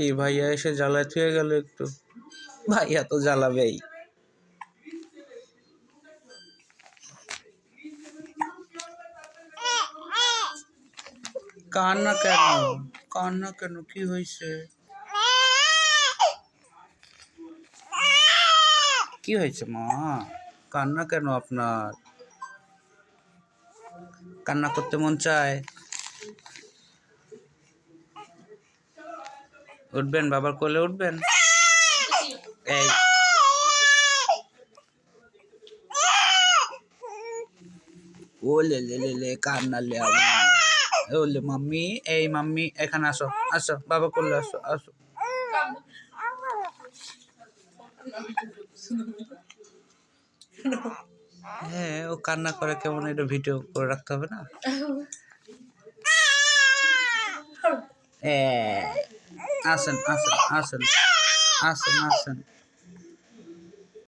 কি ভাইয়া এসে জ্বালায় থুয়ে গেল একটু? ভাইয়া তো জ্বালাবেই। কান্না কেন? কান্না কেন? কি হয়েছে কি হয়েছে মা? কান্না কেন আপনার? কান্না করতে মন চায়? উঠবেন বাবার কোলে উঠবেন? এই। ও লে লে লে লে কান্না লে আমার। ও লে মাম্মি এই মাম্মি এখানে আসো আসো বাবা কোলে আসো আসো। হ্যাঁ ও কান্না করে কেমন এটা ভিডিও করে রাখতে হবে না? এ, আসেন আসেন আসেন আসেন আসেন